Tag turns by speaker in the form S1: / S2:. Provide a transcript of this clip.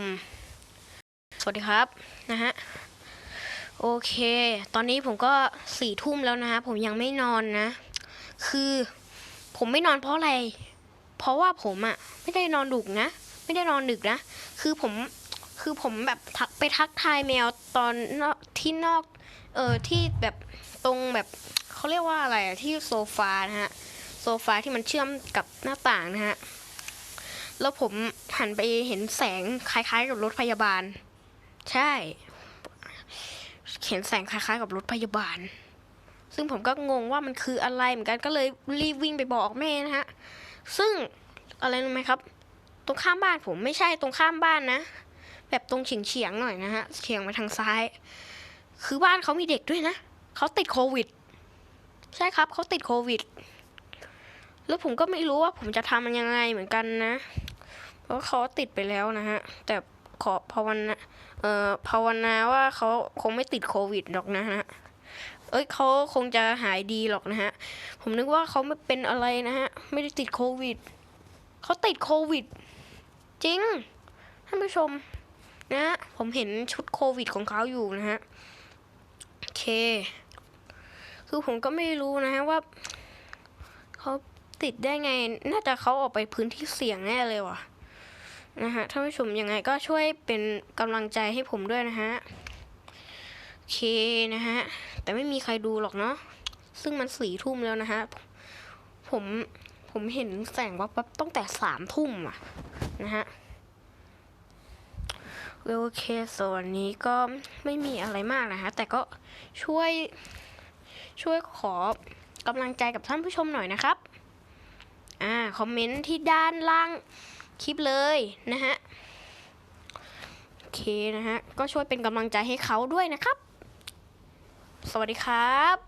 S1: ม สวัสดีครับนะฮะ โอเค ตอนนี้ผมก็สี่ทุ่มแล้วนะฮะ ผมยังไม่นอนนะ คือผมไม่นอนเพราะอะไร เพราะว่าผมอะไม่ได้นอนดึกนะ ไม่ได้นอนดึกนะ คือผม คือผมแบบทักไปทักทายแมวตอนนอกที่นอก เออที่แบบตรงแบบเขาเรียกว่าอะไรที่โซฟานะฮะ โซฟาที่มันเชื่อมกับหน้าต่างนะฮะ แล้วผมหันไปเห็นแสงคล้าย ๆ กับรถพยาบาล ใช่ เห็นแสงคล้าย ๆ กับรถพยาบาล ซึ่งผมก็งงว่ามันคืออะไรเหมือนกันก็เลยรีบวิ่งไปบอกแม่นะฮะ ซึ่งอะไรรู้ไหมครับ ตรงข้ามบ้านผมไม่ใช่ตรงข้ามบ้านนะ แบบตรงเฉียงเฉียงๆหน่อยนะฮะเฉียงมาทางซ้าย คือบ้านเขามีเด็กด้วยนะเขาติดโควิด ใช่ครับเขาติดโควิด แล้วผมก็ไม่รู้ว่าผมจะทำมันยังไงเหมือนกันนะ เพราะเขาติดไปแล้วนะฮะ แต่ขอภาวนาเอ่อภาวนาว่าเขาคงไม่ติดโควิดหรอกนะฮะ เอ้ยเขาคงจะหายดีหรอกนะฮะ ผมนึกว่าเขาไม่เป็นอะไรนะฮะ ไม่ได้ติดโควิด เขาติดโควิด จริง ท่านผู้ชม นะฮะ ผมเห็นชุดโควิดของเขาอยู่นะฮะ โอเค คือผมก็ไม่รู้นะฮะว่าเขา ติดได้ไง น่าจะเขาออกไปพื้นที่เสี่ยงแน่เลยว่ะนะฮะท่านผู้ชมยังไงก็ช่วยเป็นกำลังใจให้ผมด้วยนะฮะโอเคนะฮะ แต่ไม่มีใครดูหรอกเนาะซึ่งมันสี่ทุ่มแล้วนะฮะ ผมผมเห็นแสงวับๆตั้งแต่สามทุ่มอะนะฮะโอเคส่วนนี้ก็ไม่มีอะไรมากนะฮะ แต่ก็ช่วยช่วยขอกำลังใจกับท่านผู้ชมหน่อยนะครับ อ่าคอมเมนต์ที่ด้านล่างคลิปเลยนะฮะโอเคนะฮะก็ช่วยเป็นกำลังใจให้เขาด้วยนะครับ สวัสดีครับ